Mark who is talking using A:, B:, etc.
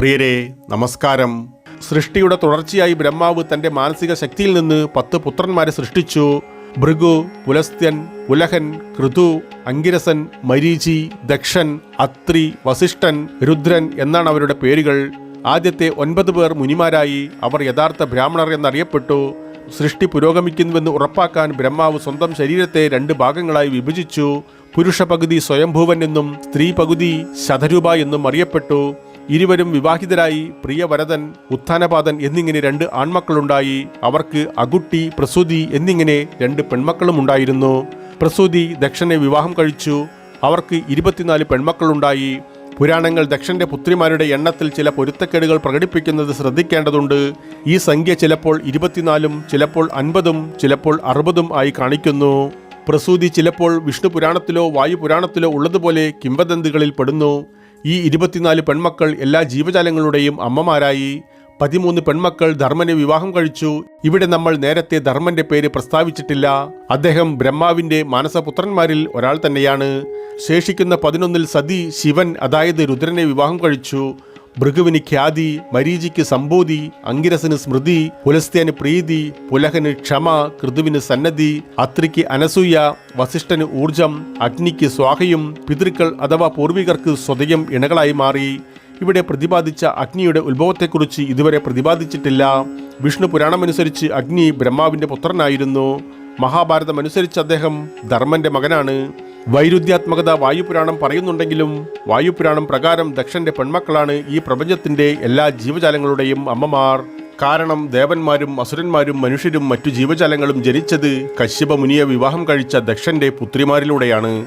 A: പ്രിയരെ നമസ്കാരം. സൃഷ്ടിയുടെ തുടർച്ചയായി ബ്രഹ്മാവ് തന്റെ മാനസിക ശക്തിയിൽ നിന്ന് പത്ത് പുത്രന്മാരെ സൃഷ്ടിച്ചു. ഭൃഗു പുലസ്ത്യൻ പുലഹൻ കൃതു അങ്കിരസൻ മരീചി ദക്ഷൻ അത്രി വസിഷ്ഠൻ രുദ്രൻ എന്നാണ് അവരുടെ പേരുകൾ. ആദ്യത്തെ ഒൻപത് പേർ മുനിമാരായി അവർ യഥാർത്ഥ ബ്രാഹ്മണർ എന്നറിയപ്പെട്ടു. സൃഷ്ടി പുരോഗമിക്കുന്നുവെന്ന് ഉറപ്പാക്കാൻ ബ്രഹ്മാവ് സ്വന്തം ശരീരത്തെ രണ്ട് ഭാഗങ്ങളായി വിഭജിച്ചു. പുരുഷ പകുതി സ്വയംഭൂവൻ എന്നും സ്ത്രീ പകുതി ശതരൂപ എന്നും അറിയപ്പെട്ടു. ഇരുവരും വിവാഹിതരായി പ്രിയവരതൻ ഉത്ഥാനപാതൻ എന്നിങ്ങനെ രണ്ട് ആൺമക്കളുണ്ടായി. അവർക്ക് അകുട്ടി പ്രസൂതി എന്നിങ്ങനെ രണ്ട് പെൺമക്കളും ഉണ്ടായിരുന്നു. പ്രസൂതി ദക്ഷനെ വിവാഹം കഴിച്ചു. അവർക്ക് ഇരുപത്തിനാല് പെൺമക്കളുണ്ടായി. പുരാണങ്ങൾ ദക്ഷന്റെ പുത്രിമാരുടെ എണ്ണത്തിൽ ചില പൊരുത്തക്കേടുകൾ പ്രകടിപ്പിക്കുന്നത് ശ്രദ്ധിക്കേണ്ടതുണ്ട്. ഈ സംഖ്യ ചിലപ്പോൾ ഇരുപത്തിനാലും ചിലപ്പോൾ അൻപതും ചിലപ്പോൾ അറുപതും ആയി കാണിക്കുന്നു. പ്രസൂതി ചിലപ്പോൾ വിഷ്ണു പുരാണത്തിലോ വായു പുരാണത്തിലോ ഉള്ളതുപോലെ കിംവദന്തികളിൽ പെടുന്നു. ഈ ഇരുപത്തിനാല് പെൺമക്കൾ എല്ലാ ജീവജാലങ്ങളുടെയും അമ്മമാരായി. പതിമൂന്ന് പെൺമക്കൾ ധർമ്മനെ വിവാഹം കഴിച്ചു. ഇവിടെ നമ്മൾ നേരത്തെ ധർമ്മന്റെ പേര് പ്രസ്താവിച്ചിട്ടില്ല. അദ്ദേഹം ബ്രഹ്മാവിന്റെ മാനസപുത്രന്മാരിൽ ഒരാൾ തന്നെയാണ്. ശേഷിക്കുന്ന പതിനൊന്നിൽ സതി ശിവൻ അതായത് രുദ്രനെ വിവാഹം കഴിച്ചു. ഭൃഗുവിന് ഖ്യാതി മരീചിക്ക് സമ്പൂതി അങ്കിരസിന് സ്മൃതി പുലസ്ത്യന് പ്രീതി പുലഹന് ക്ഷമ കൃതുവിന് സന്നദ്ധി അത്രിക്ക് അനസൂയ വസിഷ്ഠന് ഊർജം അഗ്നിക്ക് സ്വാഹയും പിതൃക്കൾ അഥവാ പൂർവികർക്ക് സ്വതയം ഇണകളായി മാറി. ഇവിടെ പ്രതിപാദിച്ച അഗ്നിയുടെ ഉത്ഭവത്തെക്കുറിച്ച് ഇതുവരെ പ്രതിപാദിച്ചിട്ടില്ല. വിഷ്ണു പുരാണമനുസരിച്ച് അഗ്നി ബ്രഹ്മാവിന്റെ പുത്രനായിരുന്നു. മഹാഭാരതം അനുസരിച്ച് അദ്ദേഹം ധർമ്മന്റെ മകനാണ്. വൈരുദ്ധ്യാത്മകത വായുപുരാണം പറയുന്നുണ്ടെങ്കിലും വായുപുരാണം പ്രകാരം ദക്ഷന്റെ പെൺമക്കളാണ് ഈ പ്രപഞ്ചത്തിന്റെ എല്ലാ ജീവജാലങ്ങളുടെയും അമ്മമാർ. കാരണം ദേവന്മാരും അസുരന്മാരും മനുഷ്യരും മറ്റു ജീവജാലങ്ങളും ജനിച്ചത് കശ്യപ മുനിയെ വിവാഹം കഴിച്ച ദക്ഷന്റെ പുത്രിമാരിലൂടെയാണ്.